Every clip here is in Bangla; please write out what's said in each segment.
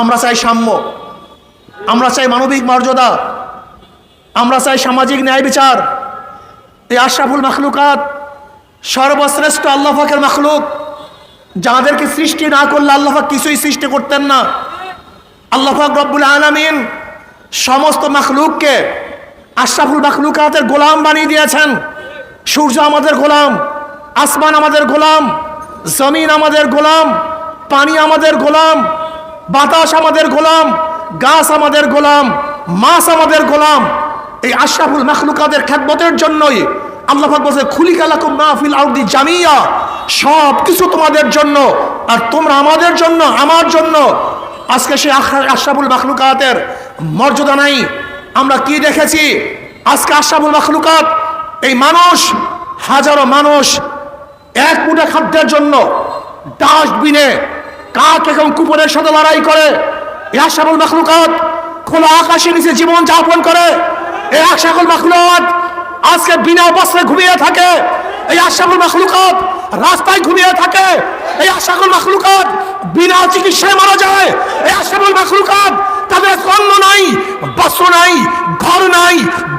আমরা চাই সাম্য, আমরা চাই মানবিক মর্যাদা, আমরা চাই সামাজিক ন্যায় বিচার। এই আশরাফুল মাখলুকাত সর্বশ্রেষ্ঠ আল্লাহ পাকের মাখলুক, যাদেরকে সৃষ্টি না করলে আল্লাহ পাক কিছুই সৃষ্টি করতেন না। আল্লাহ পাক রব্বুল আলামিন সমস্ত মাখলুককে আশরাফুল মাখলুকাতের গোলাম বানিয়ে দিয়েছেন। সূর্য আমাদের গোলাম, আসমান আমাদের গোলাম, জমিন আমাদের গোলাম, পানি আমাদের গোলাম বাতাস আমাদের গোলাম, গাছ আমাদের গোলাম, মাছ আমাদের গোলাম। এই আশরাফুল মাখলুকাতের খ্যাতমতের জন্যই আল্লাহ বলছে খুলি কালাকুম মাহফিল আউদি জামিয়া সব কিছু তোমাদের জন্য আর তোমরা আমাদের জন্য, আমার জন্য। আজকে আশ- আশরাফুল মাখলুকাতের মর্যাদা নাই। আমরা কি দেখেছি? আজকে আশরাফুল মাখলুকাত এই মানুষ, হাজারো মানুষ এক মুঠা খাদ্যের জন্য ডাস্টবিনে কাক এবং কুকুরের সাথে লড়াই করে? এই আশরাফুল মাখলুকাত খোলা আকাশের নিচে জীবন যাপন করে? এই আশরাফুল মাখলুকাত আজকে বিনা বস্ত্রে ঘুমিয়ে থাকে। এই আশরাফুল মাখলুকাত রাস্তায় ঘুমিয়ে থাকে। এই আশরাফুল মাখলুকাত বিনা চিকিৎসায় মারা যায়। এই আশরাফুল মাখলুকাত তাদের অন্ন নাই, বস্ত্র নাই, ঘর নাই,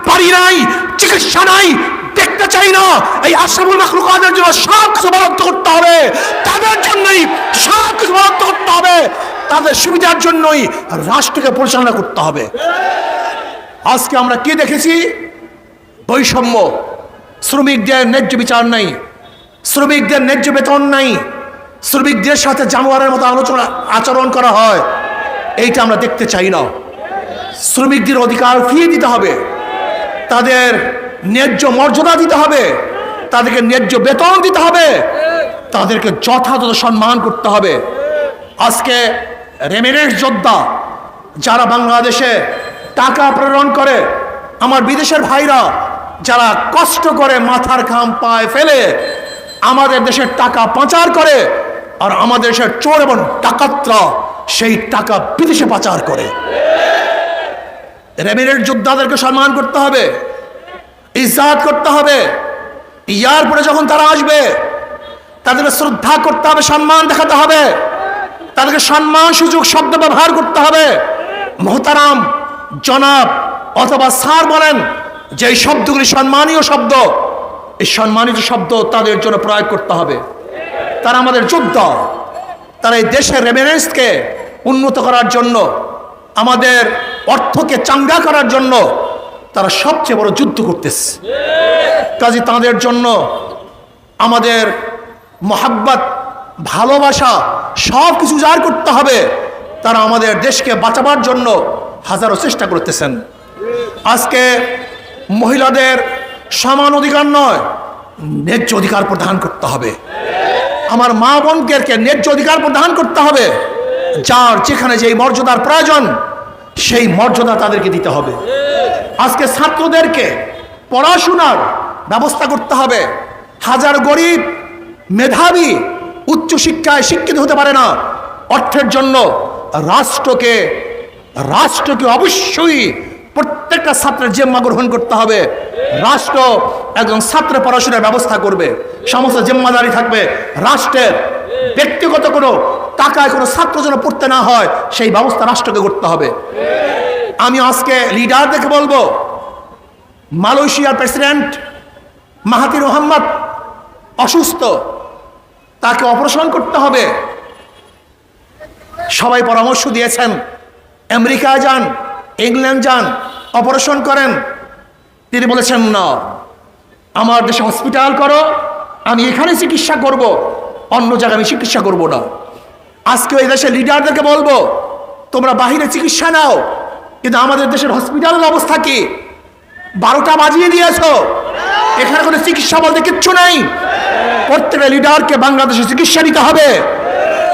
বাড়ি নাই, চিকিৎসা নাই দেখতে চাই না। এই আশরাফুল মাখলুকাতের জন্য সব কিছু বরাদ্দ করতে হবে। তাদের জন্যই সব কিছু বরাদ্দ করতে হবে। তাদের সুবিধার জন্যই রাষ্ট্রকে পরিচালনা করতে হবে। আজকে আমরা কি দেখেছি? বৈষম্য। শ্রমিকদের ন্যায্য বিচার নাই। শ্রমিকদের ন্যায্য বেতন নাই। শ্রমিকদের সাথে জানোয়ারের মতো আলোচনা, আচরণ করা হয়। এইটা আমরা দেখতে চাই না। শ্রমিকদের অধিকার ফিরিয়ে দিতে হবে। তাদের ন্যায্য মর্যাদা দিতে হবে। তাদেরকে ন্যায্য বেতন দিতে হবে। তাদেরকে যথাযথ সম্মান করতে হবে। আজকে রেমিনেন্স যোদ্ধা যারা বাংলাদেশে টাকা প্রেরণ করে, আমার বিদেশের ভাইরা যারা কষ্ট করে মাথার ঘাম পায়ে ফেলে, আমাদের দেশের টাকা পাচার করে আর আমাদের দেশের চোর এবং ডাকাতরা সেই টাকা বিদেশে পাচার করে। রেমিনেন্ট যোদ্ধাদেরকে সম্মান করতে হবে। ইজ্জাত করতে হবে। ইয়ার পরে যখন তারা আসবে, তাদেরকে শ্রদ্ধা করতে হবে, সম্মান দেখাতে হবে। তাদেরকে সম্মান, সুযোগ, শব্দ ব্যবহার করতে হবে। মোহতারাম জনাব অথবা স্যার বলেন যে এই শব্দগুলি সম্মানীয় শব্দ। এই সম্মানিত শব্দ তাদের জন্য প্রয়োগ করতে হবে। তারা আমাদের যোদ্ধা। তারা এই দেশের রেমিনেন্সকে উন্নত করার জন্য, আমাদের অর্থকে চাঙ্গা করার জন্য তারা সবচেয়ে বড় যুদ্ধ করতেছে। কাজে তাদের জন্য আমাদের মহাব্বত, ভালোবাসা, সব কিছু উজাড় করতে হবে। তারা আমাদের দেশকে বাঁচাবার জন্য হাজারো চেষ্টা করতেছেন। আজকে মহিলাদের সমান অধিকার নয়, ন্যায্য অধিকার প্রদান করতে হবে। আমার মা বোনকে ন্যায্য অধিকার প্রদান করতে হবে। যার যেখানে যেই মর্যাদার প্রয়োজন, সেই মর্যাদা তাদেরকে দিতে হবে। আজকে ছাত্রদেরকে পড়াশোনার ব্যবস্থা করতে হবে। হাজার গরিব, মেধাবী, উচ্চশিক্ষায় শিক্ষিত হতে পারে না। অর্থের জন্য রাষ্ট্রকে রাষ্ট্রকে অবশ্যই প্রত্যেকটা ছাত্রের জেম্মা গ্রহণ করতে হবে। রাষ্ট্র একজন ছাত্র পড়াশোনার ব্যবস্থা করবে। সমস্ত জিম্মাদারি থাকবে। রাষ্ট্রের ব্যক্তিগত কোনো টাকায় কোনো ছাত্র যেন পড়তে না হয়, সেই ব্যবস্থা রাষ্ট্রকে করতে হবে। আমি আজকে লিডার দেখে বলব, মালয়েশিয়ার প্রেসিডেন্ট মাহাতির মোহাম্মদ অসুস্থ, তাকে অপারেশন করতে হবে। সবাই পরামর্শ দিয়েছেন, আমেরিকা যান, ইংল্যান্ড যান অপারেশন করেন। তিনি বলেছেন, না, আমার দেশে হসপিটাল করো, আমি এখানে চিকিৎসা করব, অন্য জায়গায় আমি চিকিৎসা করব না। আজকে ওই দেশের লিডারদেরকে বলব, তোমরা বাহিরে চিকিৎসা নাও কিন্তু আমাদের দেশের হসপিটালের অবস্থা কি? বারোটা বাজিয়ে দিয়েছ। এখানে কোনো চিকিৎসা বলতে কিচ্ছু নেই। প্রত্যেকটা লিডারকে বাংলাদেশে চিকিৎসা দিতে হবে।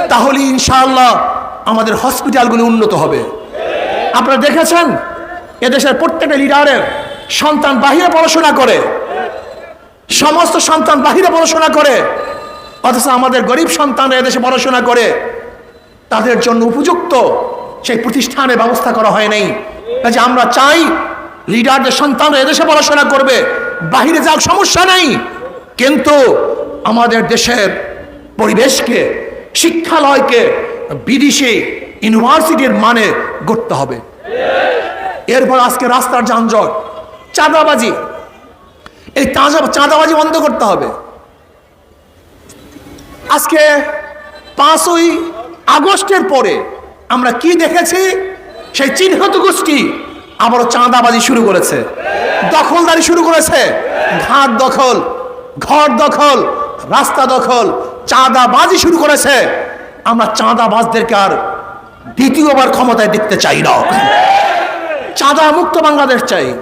তাহলে ইনশাআল্লাহ আমাদের হসপিটালগুলি উন্নত হবে। আপনারা দেখেছেন? এদেশের প্রত্যেকটা লিডারের সন্তান বাহিরে পড়াশোনা করে। সমস্ত সন্তান বাহিরে পড়াশোনা করে। অথচ আমাদের গরিব সন্তানরা এদেশে পড়াশোনা করে। তাদের জন্য উপযুক্ত সেই প্রতিষ্ঠানের ব্যবস্থা করা হয় নাই। যে আমরা চাই লিডারদের সন্তানরা এদেশে পড়াশোনা করবে, বাহিরে যাওয়ার সমস্যা নেই। কিন্তু আমাদের দেশের পরিবেশকে, শিক্ষালয়কে, বিদেশি ইউনিভার্সিটির মানে গড়তে হবে। এরপর আজকে রাস্তার যানজট, চাঁদাবাজি, এই তাজা চাঁদাবাজি বন্ধ করতে হবে। আজকে পাঁচই আগস্টের পরে আমরা কি দেখেছি? সেই চিহ্নিত গোষ্ঠী আবারও চাঁদাবাজি শুরু করেছে। দখলদারি শুরু করেছে। ঘাট দখল, ঘর দখল, রাস্তা দখল, চাঁদাবাজি শুরু করেছে। আমরা চাঁদাবাজদেরকে আর দ্বিতীয়বার ক্ষমতায় দেখতে চাই না। চাঁদা মুক্ত বাংলাদেশ চাই।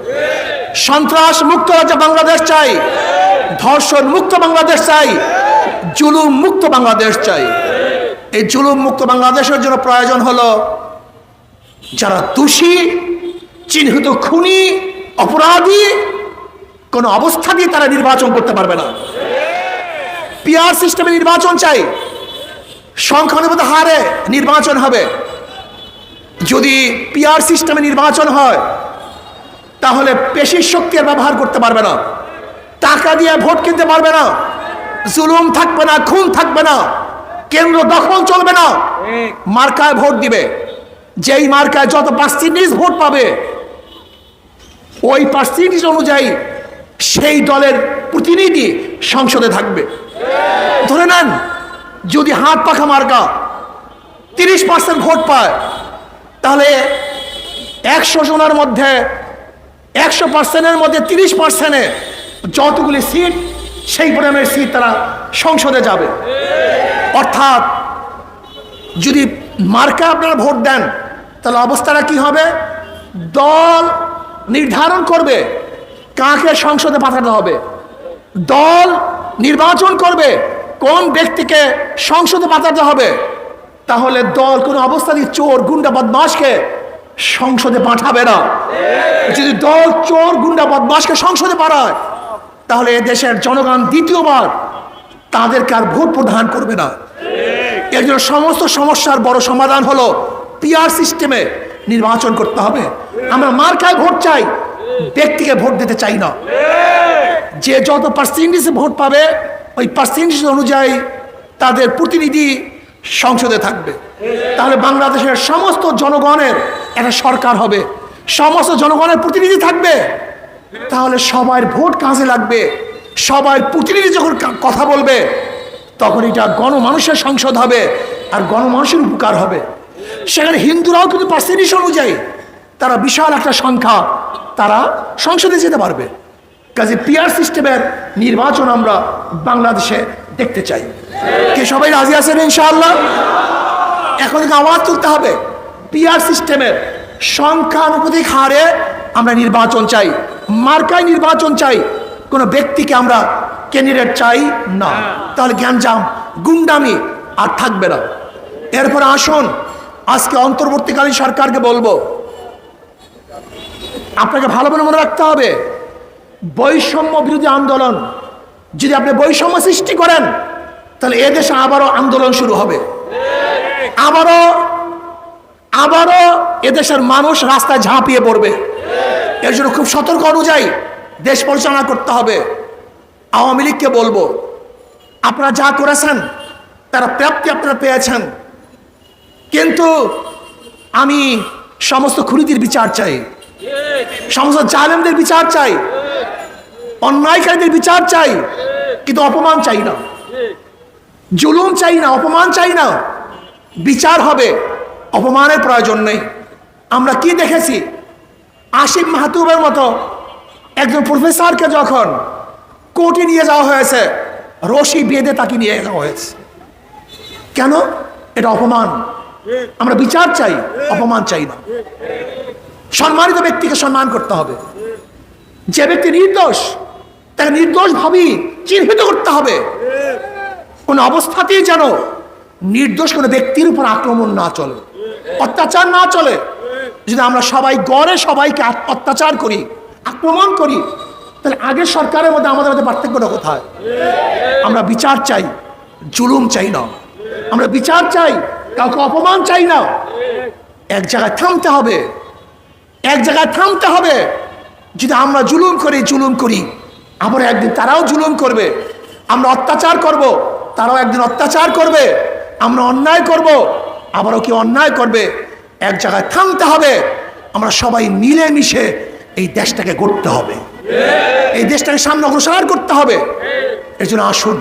সন্ত্রাস মুক্ত রাজ্য বাংলাদেশ চাই। ধর্ষণ মুক্ত বাংলাদেশ চাই। জুলুম মুক্ত বাংলাদেশ চাই। এই জুলুম মুক্ত বাংলাদেশের জন্য প্রয়োজন হলো যারা দোষী, চিহ্নিত খুনি, অপরাধী, কোনো অবস্থাতেই তারা নির্বাচন করতে পারবে না। পিআর সিস্টেমে নির্বাচন চাই। সংখ্যানুপাত হারে নির্বাচন হবে। যদি পিআর সিস্টেমে নির্বাচন হয়, তাহলে পেশির শক্তি আর ব্যবহার করতে পারবে না। টাকা দিয়ে ভোট কিনতে পারবে না। জুলুম থাকবে না, খুন থাকবে না। কেন্দ্র দখল চলবে না। মার্কায় ভোট দিবে। যেই মার্কায় যত পার্সেন্টেজ ভোট পাবে ওই পার্সেন্টেজ অনুযায়ী সেই দলের প্রতিনিধি সংসদে থাকবে। ধরে নেন যদি হাত পাখা মার্কা তিরিশ পার্সেন্ট ভোট পায় তাহলে একশো জনের মধ্যে একশো পার্সেন্টের মধ্যে তিরিশ পার্সেন্টে যতগুলি সিট সেই পরিমাণের সিট তারা সংসদে যাবে। অর্থাৎ যদি মার্কা আপনারা ভোট দেন, তাহলে অবস্থাটা কি হবে? দল নির্ধারণ করবে কাকে সংসদে পাঠাতে হবে। দল নির্বাচন করবে কোন ব্যক্তিকে সংসদে পাঠাতে হবে। তাহলে দল কোনো অবস্থাতেই চোর, গুন্ডা বদমাসকে সংসদে পাঠাবে না। যদি দল চোর, গুন্ডা বদমাসকে সংসদে পাঠায়, তাহলে এ দেশের জনগণ দ্বিতীয়বার তাদেরকে আর ভোট প্রদান করবে না। এর জন্য সমস্ত সমস্যার বড় সমাধান হলো পিআর সিস্টেমে নির্বাচন করতে হবে। আমরা মার্কায় ভোট চাই, ব্যক্তিকে ভোট দিতে চাই না। যে যত পার্সেন্টেজে ভোট পাবে, ওই পার্সেন্টেজ অনুযায়ী তাদের প্রতিনিধি সংসদে থাকবে। তাহলে বাংলাদেশের সমস্ত জনগণের একটা সরকার হবে। সমস্ত জনগণের প্রতিনিধি থাকবে। তাহলে সবার ভোট কাজে লাগবে। সবার প্রতিনিধি যখন কথা বলবে, তখন এটা গণমানুষের সংসদ হবে আর গণমানুষের উপকার হবে। সেখানে হিন্দুরাও কিন্তু পার্সেন্টেজ অনুযায়ী তারা বিশাল একটা সংখ্যা তারা সংসদে যেতে পারবে। কাজে পিআর সিস্টেমের নির্বাচন আমরা বাংলাদেশে দেখতে চাই। কে সবাই রাজি আছেন ইনশাআল্লাহ? এখন আওয়াজ তুলতে হবে। পিআর সিস্টেমের সংখ্যানুপাতিক হারে আমরা নির্বাচন চাই। মার্কায় নির্বাচন চাই। কোনো ব্যক্তিকে আমরা ক্যান্ডিডেট চাই না। তাহলে জ্ঞানজাম গুন্ডামি আর থাকবে না। এরপরে আসুন আজকে অন্তর্বর্তীকালীন সরকারকে বলব। আপনাকে ভালো করে মনে রাখতে হবে বৈষম্য বিরোধী আন্দোলন যদি আপনি বৈষম্য সৃষ্টি করেন তাহলে এদেশে আবারও আন্দোলন শুরু হবে। আবারও আবারও এদেশের মানুষ রাস্তায় ঝাঁপিয়ে পড়বে। এর জন্য খুব সতর্ক অনুযায়ী দেশ পরিচালনা করতে হবে। আওয়ামী লীগকে বলব, আপনারা যা করেছেন, তারা প্রাপ্তি আপনারা পেয়েছেন। কিন্তু আমি সমস্ত খুনিদের বিচার চাই, সমস্ত জালেমদের বিচার চাই, অন্যায়কারীদের বিচার চাই, কিন্তু অপমান চাই না। জুলুম চাই না, অপমান চাই না। বিচার হবে, অপমানের প্রয়োজন নেই। আমরা কি দেখেছি? আশিক মাহাতুবের মতো একজন প্রফেসরকে যখন কোর্টে নিয়ে যাওয়া হয়েছে, রশি বেঁধে তাকে নিয়ে যাওয়া হয়েছে। কেন? এটা অপমান। আমরা বিচার চাই, অপমান চাই না। সম্মানিত ব্যক্তিকে সম্মান করতে হবে। যে ব্যক্তি নির্দোষ, তাকে নির্দোষ ভাবি, চিহ্নিত করতে হবে। কোন অবস্থাতেই যেন নির্দোষ কোনো ব্যক্তির উপর আক্রমণ না চলে, অত্যাচার না চলে। যদি আমরা সবাই গড়ে সবাইকে অত্যাচার করি আক্রমণ করি, তাহলে আগের সরকারের মধ্যে আমাদের মধ্যে পার্থক্যটা কোথায়? আমরা বিচার চাই, জুলুম চাই না। আমরা বিচার চাই, কাউকে অপমান চাই না। এক জায়গায় থামতে হবে, এক জায়গায় থামতে হবে। যদি আমরা জুলুম করি জুলুম করি, আবার একদিন তারাও জুলুম করবে। আমরা অত্যাচার করব, তারাও একদিন অত্যাচার করবে। আমরা অন্যায় করব, আবারও কেউ অন্যায় করবে। এক জায়গায় থামতে হবে। আমরা সবাই মিলেমিশে এই দেশটাকে গড়তে হবে। এই দেশটাকে সামনে অগ্রসর করতে হবে। এর জন্য আসুন।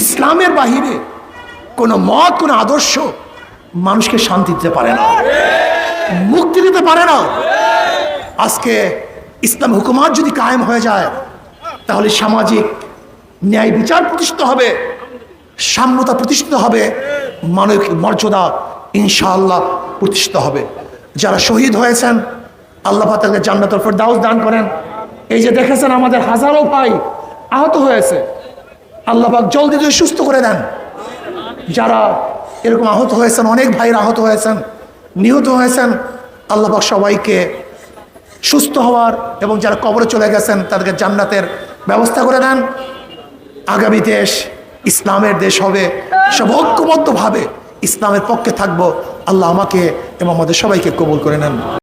ইসলামের বাহিরে কোনো মত, কোনো আদর্শ মানুষকে শান্তি দিতে পারে না। মুক্তি দিতে পারে না। আজকে ইসলাম হুকুমাত যদি কায়েম হয়ে যায়, তাহলে সামাজিক ন্যায় বিচার প্রতিষ্ঠিত হবে, সাম্যতা প্রতিষ্ঠিত হবে, মানবিক মর্যাদা ইনশাআল্লাহ প্রতিষ্ঠিত হবে। যারা শহীদ হয়েছেন আল্লাহ তাদেরকে জান্নাতুল ফেরদাউস দান করেন। এই যে দেখেছেন আমাদের হাজারো ভাই আহত হয়েছে। আল্লাহ পাক জলদি যদি সুস্থ করে দেন। যারা এরকম আহত হয়েছেন, অনেক ভাইরা আহত হয়েছেন, নিহত হয়েছেন, আল্লাহ পাক সবাইকে সুস্থ হওয়ার এবং যারা কবরে চলে গেছেন, তাদেরকে জান্নাতের ব্যবস্থা করে দেন। আগামী দেশ ইসলামের দেশ হবে। সব ঐক্যবদ্ধভাবে ইসলামের পক্ষে থাকব। আল্লাহ আমাকে এবং আমাদের সবাইকে কবুল করে নেন।